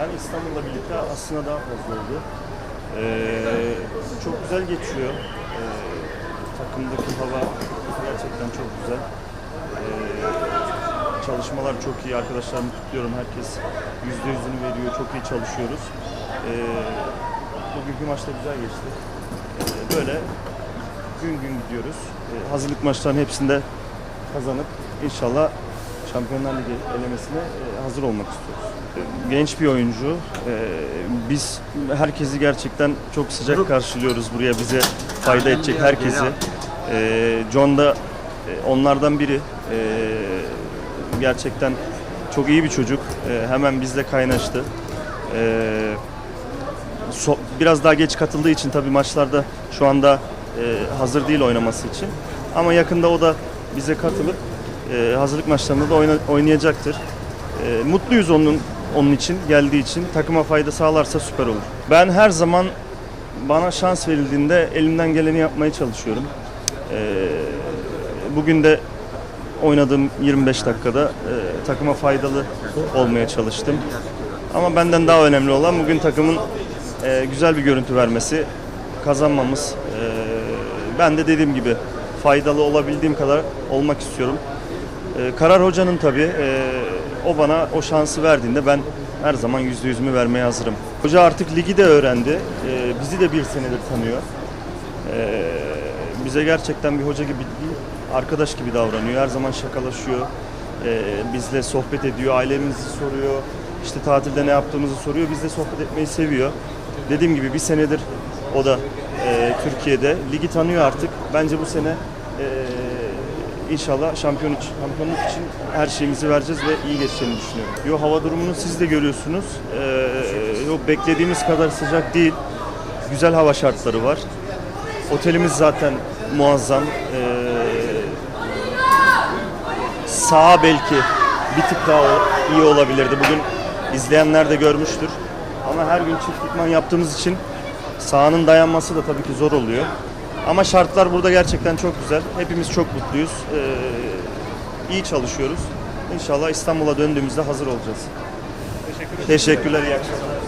Yani İstanbul'la birlikte aslında daha fazla oldu. Ee, çok güzel geçiyor. Ee, takımdaki hava gerçekten çok güzel. Ee, çalışmalar çok iyi. Arkadaşlarımı kutluyorum. Herkes yüzde yüzünü veriyor. Çok iyi çalışıyoruz. Ee, bugünkü maç da güzel geçti. Ee, böyle gün gün gidiyoruz. Ee, hazırlık maçlarının hepsinde kazanıp inşallah Şampiyonlar Ligi elemesine e, hazır olmak istiyoruz. Genç bir oyuncu. Ee, Biz herkesi gerçekten çok sıcak karşılıyoruz buraya bize fayda edecek herkesi. Ee, John da e, onlardan biri. Ee, Gerçekten çok iyi bir çocuk. Ee, Hemen bizle kaynaştı. Ee, so- biraz daha geç katıldığı için tabii maçlarda şu anda e, hazır değil oynaması için. Ama yakında o da bize katılıp e, hazırlık maçlarında da oyna- oynayacaktır. E, mutluyuz onun onun için geldiği için takıma fayda sağlarsa süper olur. Ben her zaman bana şans verildiğinde elimden geleni yapmaya çalışıyorum. E, bugün de oynadığım 25 dakikada e, takıma faydalı olmaya çalıştım. Ama benden daha önemli olan bugün takımın e, güzel bir görüntü vermesi, kazanmamız. E, ben de dediğim gibi faydalı olabildiğim kadar olmak istiyorum. E, Karar Hoca'nın tabii o bana o şansı verdiğinde ben her zaman yüzde yüzümü vermeye hazırım. Hoca artık ligi de öğrendi. E, bizi de bir senedir tanıyor. E, bize gerçekten bir hoca gibi değil, arkadaş gibi davranıyor. Her zaman şakalaşıyor. E, bizle sohbet ediyor, ailemizi soruyor. İşte tatilde ne yaptığımızı soruyor. Biz de sohbet etmeyi seviyor. Dediğim gibi bir senedir o da e, Türkiye'de. Ligi tanıyor artık. Bence bu sene e, inşallah şampiyon için, şampiyonluk için her şeyimizi vereceğiz ve iyi geçeceğini düşünüyorum. Yo hava durumunu siz de görüyorsunuz. E, yo, beklediğimiz kadar sıcak değil. Güzel hava şartları var. Otelimiz zaten muazzam. Ee, sağa belki bir tık daha iyi olabilirdi. Bugün izleyenler de görmüştür. Ama her gün çift yaptığımız için sahanın dayanması da tabii ki zor oluyor. Ama şartlar burada gerçekten çok güzel. Hepimiz çok mutluyuz. Ee, iyi çalışıyoruz. İnşallah İstanbul'a döndüğümüzde hazır olacağız. Teşekkürler, iyi akşamlar.